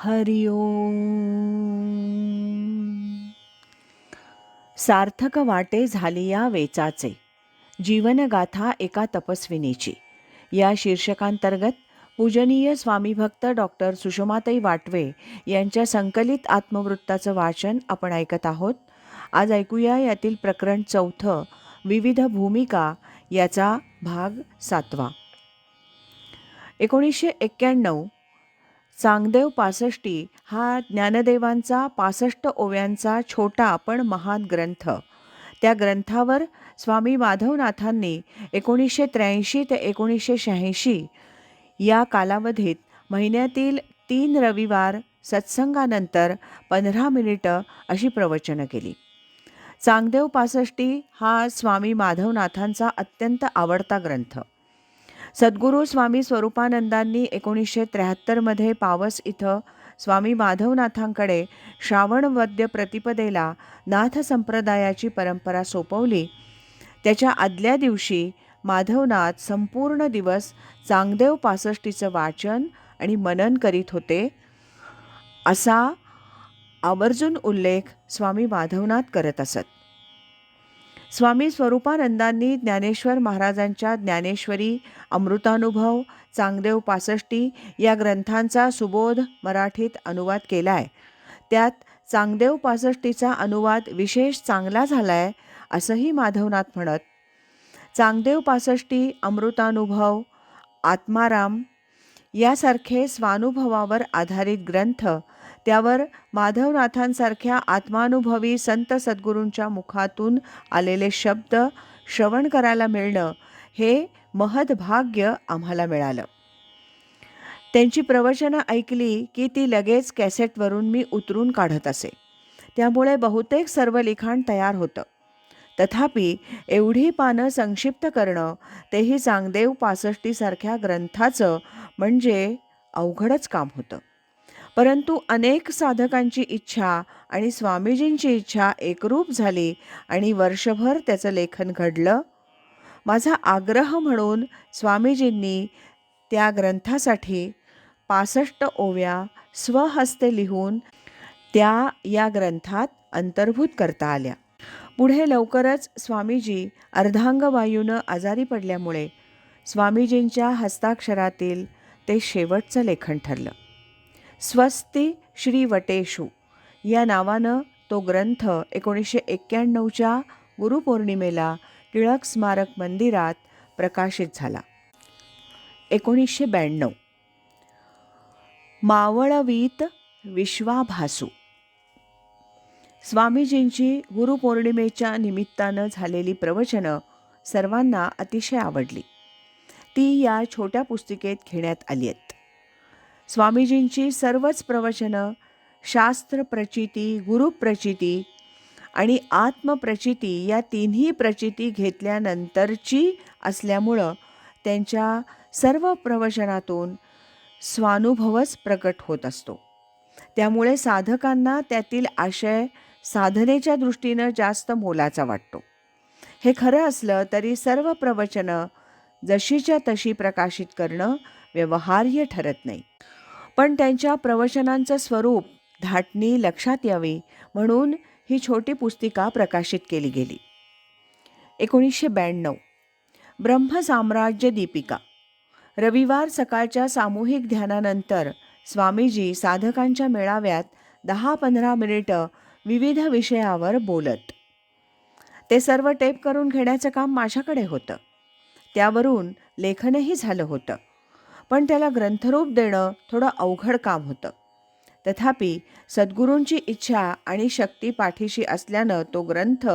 हरि सार्थक वाटे झाली या वेचाचे. जीवनगाथा एका तपस्विनीची. या शीर्षकांतर्गत पूजनीय स्वामीभक्त डॉक्टर सुषमाताई वाटवे यांच्या संकलित आत्मवृत्ताचं वाचन आपण ऐकत आहोत. आज ऐकूया यातील प्रकरण चौथं विविध भूमिका याचा भाग सातवा. एकोणीसशे एक्क्याण्णव चांगदेव पासष्टी हा ज्ञानदेवांचा पासष्ट ओव्यांचा छोटा पण महान ग्रंथ. त्या ग्रंथावर स्वामी माधवनाथांनी एकोणीसशे त्र्याऐंशी ते एकोणीसशे शहाऐंशी या कालावधीत महिन्यातील तीन रविवार सत्संगानंतर पंधरा मिनिटं अशी प्रवचनं केली. चांगदेव पासष्टी हा स्वामी माधवनाथांचा अत्यंत आवडता ग्रंथ. सद्गुरू स्वामी स्वरूपानंदांनी एकोणीसशे त्र्याहत्तरमध्ये पावस इथं स्वामी माधवनाथांकडे श्रावणवद्य प्रतिपदेला नाथ संप्रदायाची परंपरा सोपवली. त्याच्या आदल्या दिवशी माधवनाथ संपूर्ण दिवस चांगदेव पासष्टीचं वाचन आणि मनन करीत होते. असा आवर्जून उल्लेख स्वामी माधवनाथ करत असत. स्वामी स्वरूपानंदांनी ज्ञानेश्वर महाराजांच्या ज्ञानेश्वरी अमृतानुभव चांगदेव पासष्टी या ग्रंथांचा सुबोध मराठीत अनुवाद केला आहे त्यात चांगदेव पासष्टीचा अनुवाद विशेष चांगला झाला आहे असंही माधवनाथ म्हणत. चांगदेव पासष्टी अमृतानुभव आत्माराम यासारखे स्वानुभवावर आधारित ग्रंथ त्यावर माधवनाथांसारख्या आत्मानुभवी संत सद्गुरूंच्या मुखातून आलेले शब्द श्रवण करायला मिळणं हे महदभाग्य आम्हाला मिळालं. त्यांची प्रवचनं ऐकली की ती लगेच कॅसेटवरून मी उतरून काढत असे. त्यामुळे बहुतेक सर्व लिखाण तयार होतं. तथापि एवढी पानं संक्षिप्त करणं तेही चांगदेव पासष्टीसारख्या ग्रंथाचं म्हणजे अवघडच काम होतं. परंतु अनेक साधकांची इच्छा आणि स्वामीजींची इच्छा एकरूप झाली आणि वर्षभर त्याचं लेखन घडलं माझा आग्रह म्हणून स्वामीजींनी त्या ग्रंथासाठी पासष्ट ओव्या स्वहस्ते लिहून त्या या ग्रंथात अंतर्भूत करता आल्या. पुढे लवकरच स्वामीजी अर्धांगवायूनं आजारी पडल्यामुळे स्वामीजींच्या हस्ताक्षरातील ते शेवटचं लेखन ठरलं. स्वस्ती श्री वटेशू या नावानं तो ग्रंथ एकोणीसशे एक्क्याण्णवच्या गुरुपौर्णिमेला टिळक स्मारक मंदिरात प्रकाशित झाला. एकोणीसशे ब्याण्णव मावळवीत विश्वाभासू. स्वामीजींची गुरुपौर्णिमेच्या निमित्तानं झालेली प्रवचनं सर्वांना अतिशय आवडली. ती या छोट्या पुस्तिकेत घेण्यात आली आहेत. स्वामीजींची सर्वच प्रवचनं शास्त्र प्रचिती गुरुप्रचिती आणि आत्मप्रचिती या तिन्ही प्रचिती घेतल्यानंतरची असल्यामुळं त्यांच्या सर्व प्रवचनातून स्वानुभवच प्रकट होत असतो. त्यामुळे साधकांना त्यातील आशय साधनेच्या दृष्टीनं जास्त मोलाचा वाटतो. हे खरं असलं तरी सर्व प्रवचनं जशीच्या तशी प्रकाशित करणं व्यवहार्य ठरत नाही. पण त्यांच्या प्रवचनांचं स्वरूप धाटणी लक्षात यावी म्हणून ही छोटी पुस्तिका प्रकाशित केली गेली. एकोणीसशे ब्याण्णव. ब्रह्मसाम्राज्य दीपिका. रविवार सकाळच्या सामूहिक ध्यानानंतर स्वामीजी साधकांच्या मेळाव्यात दहा पंधरा मिनिटं विविध विषयावर बोलत. ते सर्व टेप करून घेण्याचं काम माझ्याकडे होतं. त्यावरून लेखनही झालं होतं. पण त्याला ग्रंथरूप देणं थोडं अवघड काम होतं. तथापि सद्गुरूंची इच्छा आणि शक्ती पाठीशी असल्यानं तो ग्रंथ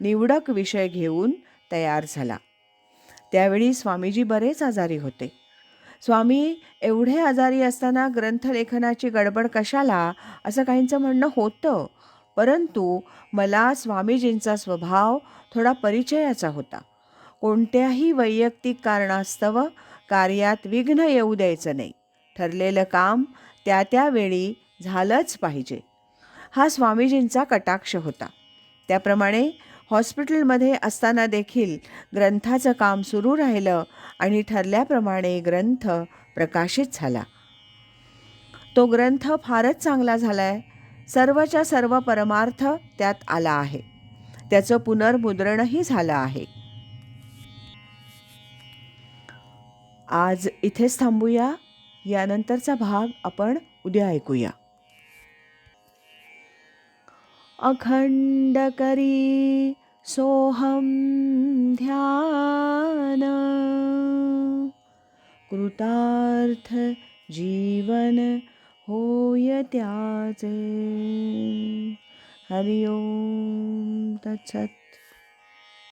निवडक विषय घेऊन तयार झाला. त्यावेळी स्वामीजी बरेच आजारी होते. स्वामी एवढे आजारी असताना ग्रंथलेखनाची गडबड कशाला असं काहींचं म्हणणं होतं? परंतु मला स्वामीजींचा स्वभाव थोडा परिचयाचा होता. कोणत्याही वैयक्तिक कारणास्तव कार्यात विघ्न येऊ द्यायचं नाही. ठरलेलं काम त्या त्यावेळी झालंच पाहिजे. हा स्वामीजींचा कटाक्ष होता. त्याप्रमाणे हॉस्पिटलमध्ये असताना देखील ग्रंथाचं काम सुरू राहिलं आणि ठरल्याप्रमाणे ग्रंथ प्रकाशित झाला. तो ग्रंथ फारच चांगला झाला आहे सर्वच्या सर्व परमार्थ त्यात आला आहे. त्याचं पुनर्मुद्रणही झालं आहे. आज इथेच थांबूया. यानंतरचा भाग आपण उद्या ऐकूया. अखंड करी सोहम ध्यान. कृतार्थ जीवन होय त्याचे. हरिओम तत्सत.